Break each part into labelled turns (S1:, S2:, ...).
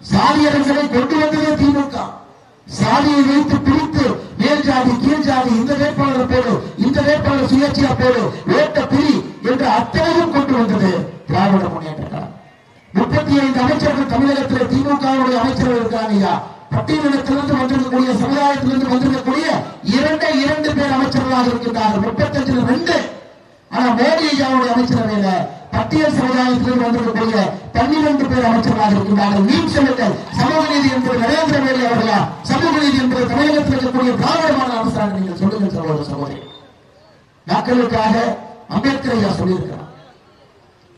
S1: சாதியரசனை கொண்டு வந்ததே திமுக. சாதியை வைத்து பிரித்து மேல் ஜாதி கீழ் ஜாதி இந்த வேட்பாளர் போடும் இந்த வேட்பாளர் சுயேட்சையா போடும் ஓட்ட பிரி என்று அத்தனையும் கொண்டு வந்தது திராவிட முன்னேற்ற முப்பத்தி ஐந்து அமைச்சர்கள் தமிழகத்தில் திமுகவுடைய அமைச்சர்கள் இருக்காங்க ஐயா. பட்டியலிடத்திலிருந்து வந்திருக்கக்கூடிய சமுதாயத்திலிருந்து வந்திருக்கக்கூடிய இரண்டே இரண்டு பேர் அமைச்சர்களாக இருக்கின்றார்கள். முப்பத்தஞ்சுல ரெண்டு. ஆனா மோடி ஐயாவுடைய அமைச்சரவையில பட்டியல் சமுதாயத்திலிருந்து வந்திருக்கக்கூடிய பன்னிரண்டு பேர் அமைச்சர்களாக இருக்கின்றார்கள். மீன் செல்லுங்கள் சமூக நீதி என்பது நரேந்திர மோடி அவர்களா? சமூக நீதி என்பது தமிழகத்தில் இருக்கக்கூடிய திராவிட மாநில நீங்கள் சொல்லுங்கள் சகோதர சகோதரி. மக்களுக்காக அம்பேத்கர் ஐயா சொல்லியிருக்கிறார்.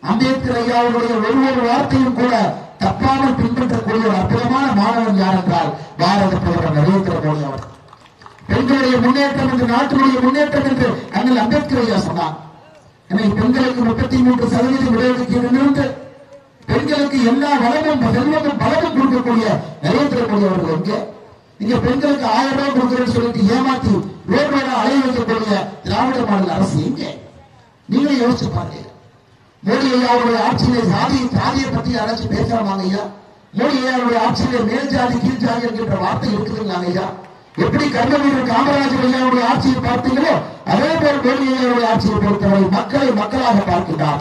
S1: அம்பேத்கர் ஐயாவுடைய ஒரு வார்த்தையும் கூட தப்பாமல் பின்பற்றக்கூடிய ஒரு அற்புதமான மாணவன் யார் என்றால் பாரத பிரதமர் நரேந்திர மோடி அவர் பெண்களுடைய முன்னேற்றம் என்று நாட்டினுடைய முன்னேற்றம் என்று அண்ணல் அம்பேத்கர் ஐயா சொன்னார். எனவே பெண்களுக்கு முப்பத்தி மூன்று சதவீதம் இடஒதுக்கீடு இருந்து பெண்களுக்கு எல்லா வளமும் செல்வமும் பலமும் கொடுக்கக்கூடிய நரேந்திர மோடி இங்க பெண்களுக்கு ஆயிரம் ரூபாய் கொடுக்குறேன்னு சொல்லிட்டு ஏமாத்தி ரோட் அலைய வைக்கக்கூடிய திராவிட மாடல் அரசு எங்கே? நீங்களே யோசிச்சு பாருங்க. மோடி ஐயாவுடைய ஆட்சியிலே சாதி சாதியை பத்தி யாராச்சும் பேசுறாங்க ஐயா? மோடி ஐயாவுடைய ஆட்சியிலே மேல் ஜாதி கீழ் ஜாதி என்கின்ற வார்த்தை இருக்குதுங்க ஐயா? எப்படி கர்மவீரர் காமராஜர் ஐயாவுடைய ஆட்சியை பார்த்தீங்களோ அதே போல் ஆட்சியை பொறுத்தவரை மக்களை மக்களாக பார்க்கின்றார்.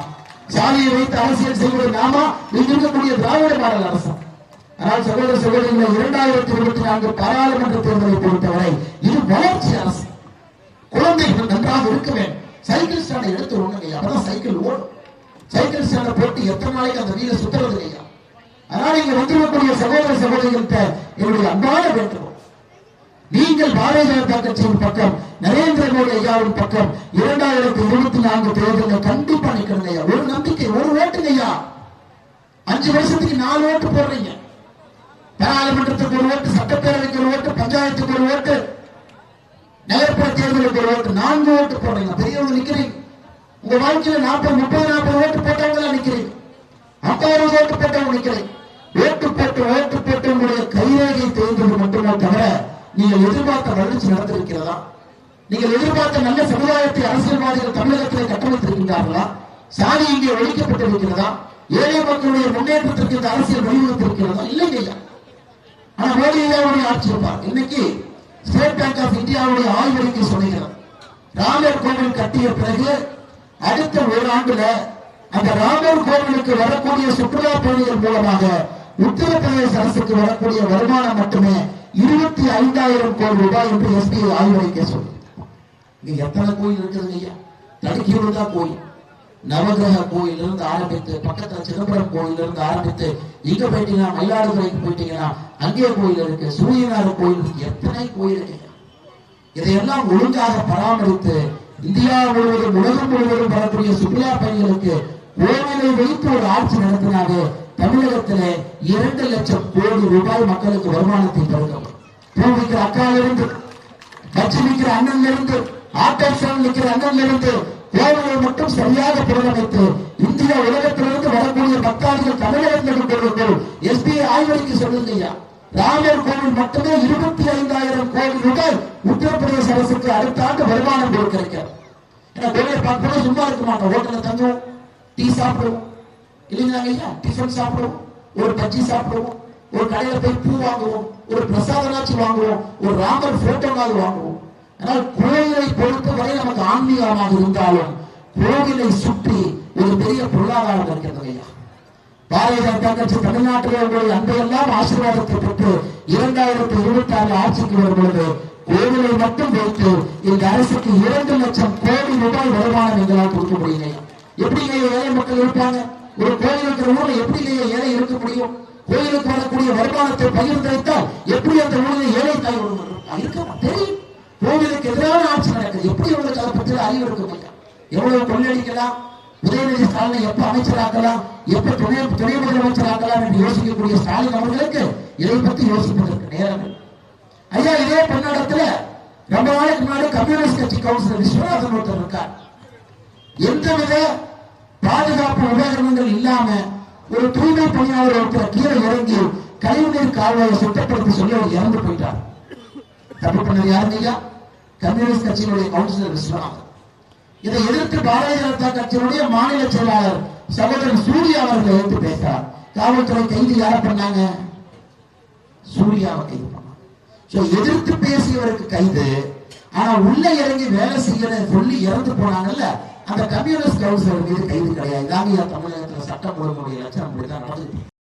S1: சாதியை வைத்து அரசியல் செய்வது நாமா இங்கு இருக்கக்கூடிய திராவிட மாடல் அரசு. ஆனால் சகோதர சகோதரிகளை இரண்டாயிரத்தி இருபத்தி நான்கு பாராளுமன்ற தேர்தலை பொறுத்தவரை இது வளர்ச்சி அரசு. குழந்தைகள் நன்றாக இருக்க வேண்டும். சைக்கிள் ஸ்டாண்டை எடுத்து விடுங்க அப்பதான் சைக்கிள் ஓடும். சைக்கிள் ஸ்டாண்டை போட்டு எத்தனை நாளைக்கு அந்த வீட சுத்துறது இல்லையா அதனால இங்க வந்திருக்கக்கூடிய சகோதர சகோதரிகள்கிட்ட என்னுடைய அன்பான வேண்டுகோள். நீங்கள் பாரதிய ஜனதா கட்சியின் பக்கம் நரேந்திர மோடி ஐயாவின் பக்கம். இரண்டாயிரத்தி இருபத்தி நான்கு தேர்தலில் கண்டிப்பா நிக்கணுங்க ஐயா. ஒரு நம்பிக்கை ஒரு ஓட்டுங்க ஐயா. அஞ்சு வருஷத்துக்கு நாலு ஓட்டு போடுறீங்க. பாராளுமன்றத்துக்கு ஒரு ஓட்டு சட்டப்பேரவைக்கு ஒரு ஓட்டு பஞ்சாயத்துக்கு ஒரு ஓட்டு நகர்ப்புற தேர்தலுக்கு ஒரு ஓட்டு நான்கு ஓட்டு போடுறீங்க. பெரியவங்க நிக்கிறீங்க. உங்க வாழ்க்கையில நாற்பது முப்பது நாற்பது ஓட்டு போட்டவங்களா எல்லாம் நிக்கிறீங்க. ஐம்பது ஓட்டு போட்டவங்க நிக்கிறீங்க. ஓட்டு போட்டு ஓட்டு போட்டு உங்களுடைய கைரேகை தேர்ந்தது மட்டுமே தவிர நீங்கள் எதிர்பார்த்த வளர்ச்சி நடந்திருக்கிறதா? நீங்கள் எதிர்பார்த்த நல்ல சமுதாயத்தை அரசியல்வாதிகள் தமிழகத்தில் கட்டமைத்திருக்கின்றார்களா? சாதி இங்கே ஒழிக்கப்பட்டிருக்கிறதா? ஏழை மக்களுடைய முன்னேற்றத்திற்கு இந்த அரசியல் வழிவகுத்திருக்கிறதா? இல்லைங்க ஐயா ஆனா மோடி ஐயாவுடைய ஆட்சி இருப்பார் இன்னைக்கு ஸ்டேட் பேங்க் ஆஃப் இந்தியாவுடைய ஆய்வறிக்கை சொல்லுகிறது. ராமர் கோவில் கட்டிய பிறகு அடுத்த ஓராண்டுல அந்த ராமர் கோவிலுக்கு வரக்கூடிய சுற்றுலா பயணிகள் மூலமாக உத்தரப்பிரதேச அரசுக்கு வரக்கூடிய வருமானம் மட்டுமே இருபத்தி ஐந்தாயிரம் கோடி ரூபாய் என்று எஸ்பி ஆய்வறிக்கை சொல்லுது. இங்க எத்தனை கோயில் இருக்குதுங்க ஐயா? தடுக்கியூர் தான் கோயில். நவகிரக கோயில் இருந்து ஆரம்பித்து பக்கத்துல சிதம்பரம் கோயில் இருந்து ஆரம்பித்து இங்க போயிட்டீங்கன்னா மயிலாடுதுறைக்கு போயிட்டீங்கன்னா அங்கே கோயில் இருக்கு சூரியனார் கோயில் இருக்கு. எத்தனை கோயில் இருக்கு இதையெல்லாம் ஒழுங்காக பராமரித்து இந்தியா முழுவதும் உலகம் முழுவதும் வரக்கூடிய சுற்றுலா பயணிகளுக்கு கோவிலை வைத்து ஒரு ஆட்சி நடத்தினாலே தமிழகத்திலே இரண்டு லட்சம் கோடி ரூபாய் மக்களுக்கு வருமானத்தை பெருக்கப்படும் பூ விற்கிற அக்காலிருந்து பச்சை விற்கிற அண்ணன் இருந்து ஆட்டோ ஸ்டாண்ட் நிற்கிற அண்ணன் மட்டும் சரியாக புறக்கணித்து இந்தியா உலகத்திலிருந்து வரக்கூடிய பக்தாதிகள் தமிழகத்தில் கொள்ளுங்கள் எஸ்பிஐ ஆய்வறிக்கை சொல்லுங்க ஐயா. ராமர் கோவில் மட்டுமே இருபத்தி ஐந்தாயிரம் கோடி ரூபாய் உத்தரப்பிரதேச அரசுக்கு அடுத்த ஆண்டு வருமானம் கொடுக்கிறது ஏன்னா கோவிலை பார்க்கணும் சும்மா இருக்க மாட்டோம் ஹோட்டலில் தங்குவோம் டீ சாப்பிடுவோம். இல்லைங்களா ஐயா? டிஃபன் சாப்பிடுவோம் ஒரு பஜ்ஜி சாப்பிடுவோம் ஒரு கடையில போய் பூ வாங்குவோம் ஒரு பிரசாதனாச்சு வாங்குவோம் ஒரு ராமர் போட்டோவாவது வாங்குவோம். ஆனால் கோயிலை பொறுத்தவரை நமக்கு ஆன்மீகமாக இருந்தாலும் கோவிலை சுற்றி ஒரு பெரிய பொருளாதாரம் இருக்கிறது ஐயா. பாரதிய ஜனதா கட்சி தமிழ்நாட்டில் உங்களுடைய அன்பையெல்லாம் ஆசீர்வாதத்தை பெற்று இரண்டாயிரத்தி இருபத்தி ஆறு ஆட்சிக்கு வரும் பொழுது கோவிலை மட்டும் வைத்து இந்த அரசுக்கு இரண்டு லட்சம் கோடி ரூபாய் வருமானம் எங்களால் கொடுக்க முடியல ஐயா. எப்படிங்க ஏழை மக்கள் இருப்பாங்க? ஒரு கோயில் இருக்கிற ஊர்ல எப்படிங்க ஏழை இருக்க முடியும்? கோயிலுக்கு வரக்கூடிய வருமானத்தை பகிர்ந்து வைத்தால் எப்படி அந்த ஊரில் ஏழை தாய் ஒருவர் இருப்பார்? இருக்க மாட்டார். தெரியும் கோவிலுக்கு எதிரான ஆட்சி நடக்குது எப்படி உங்களுக்கு அதை பற்றி அறிவு இருக்க மாட்டாங்க எவ்வளவு கொள்ளடிக்கலாம் உதயநிதி ஸ்டாலினை எப்ப அமைச்சராக்கலாம்? எப்ப துணை துணை முதலமைச்சராக்கலாம் என்று யோசிக்கக்கூடிய ஸ்டாலின் அவர்களுக்கு இதை பற்றி யோசிப்பதற்கு நேரம் ஐயா இதே பன்னாடத்துல ரொம்ப நாளைக்கு முன்னாடி கம்யூனிஸ்ட் கட்சி கவுன்சிலர் விஸ்வநாதன் ஒருத்தர் இருக்கார். எந்தவித பாதுகாப்பு உபகரணங்கள் இல்லாம ஒரு தூய்மை பணியாளர் ஒருத்தர் கீழே இறங்கி கழிவுநீர் கால்வாயை சுத்தப்படுத்தி சொல்லி அவர் இறந்து போயிட்டார். தப்பு பண்ணது யாருங்க ஐயா? கம்யூனிஸ்ட் கட்சியினுடைய கவுன்சிலர் விஸ்வநாதன். இதை எதிர்த்து பாரதிய ஜனதா கட்சியினுடைய மாநில செயலாளர் சகோதரர் சூர்யா அவர்கள் எடுத்து பேசினார். காவல்துறை கைது யார பண்ணாங்க? சூர்யாவை கைது பண்ணாங்க. சோ எதிர்த்து பேசியவருக்கு கைது ஆனா உள்ள இறங்கி வேலை செய்யறேன்னு சொல்லி இறந்து போனாங்கல்ல அந்த கம்யூனிஸ்ட் கவுன்சிலர் மீது கைது கிடையாது. இதாங்க தமிழகத்துல சட்டம் ஒழுங்குடைய லட்சணம் அப்படிதான் நடந்துட்டு